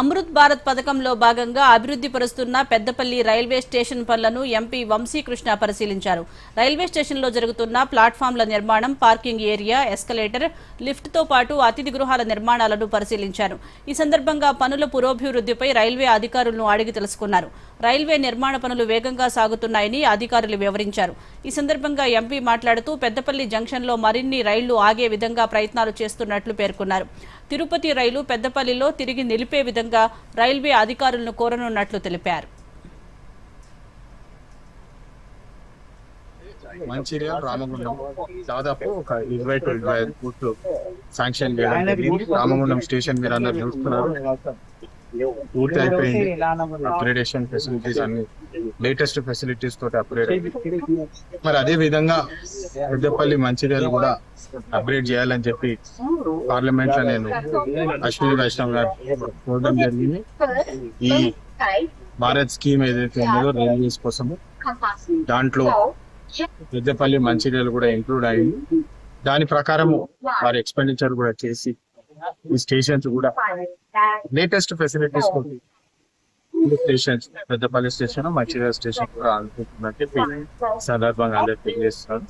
అమృత్ భారత్ పథకంలో భాగంగా అభివృద్ధి పరుస్తున్న పెద్దపల్లి రైల్వే స్టేషన్ పనులను ఎంపీ వంశీకృష్ణ పరిశీలించారు. రైల్వే స్టేషన్లో జరుగుతున్న ప్లాట్ఫామ్ల నిర్మాణం పార్కింగ్ ఏరియా ఎస్కలేటర్ లిఫ్ట్తో పాటు అతిథి గృహాల నిర్మాణాలను పరిశీలించారు. ఈ సందర్భంగా పనుల పురోభివృద్ధిపై రైల్వే అధికారులను అడిగి తెలుసుకున్నారు. రైల్వే నిర్మాణ పనులు వేగంగా సాగుతున్నాయని అధికారులు వివరించారు. ఈ సందర్భంగా ఎంపీ మాట్లాడుతూ పెద్దపల్లి జంక్షన్లో మరిన్ని రైళ్ళు ఆగే విధంగా ప్రయత్నాలు చేస్తున్నట్లు పేర్కొన్నారు. తిరుపతి రైలు పెద్దపల్లిలో తిరిగి నిలిపే విధంగా రైల్వే అధికారులను కోరనున్నట్లు తెలిపారు. మంచిర్యాల రామగుండం దాదాపు ఒక ఇరవై టు ఇరవై ఐదు కోట్లు శాంక్షన్ చేయడం జరిగింది. రామగుండం స్టేషన్ మీరు అందరు చూస్తున్నారు. పూర్తి అయిపోయింది. అప్గ్రేడేషన్ ఫెసిలిటీస్ అన్ని లేటెస్ట్ ఫెసిలిటీస్ తోటి అప్గ్రేడ్ మరి అదే విధంగా పెద్దపల్లి మంచిర్యాల కూడా అప్గ్రేడ్ చేయాలని చెప్పి పార్లమెంట్లో నేను అశ్విని వైష్ణవ్ గారు చూడడం జరిగింది. ఈ భారత్ స్కీమ్ ఏదైతే ఉందో రైల్వేస్ కోసం దాంట్లో పెద్దపల్లి మంచిర్యాల కూడా ఇంక్లూడ్ అయింది దాని ప్రకారం వారి ఎక్స్పెండిచర్ కూడా చేసి ఈ స్టేషన్స్ కూడా latest facilities stations Peddapalli station Mancherial station కూడా అనుకుంటున్నట్టు సందర్భంగా అందరికి తెలియజేస్తున్నాను.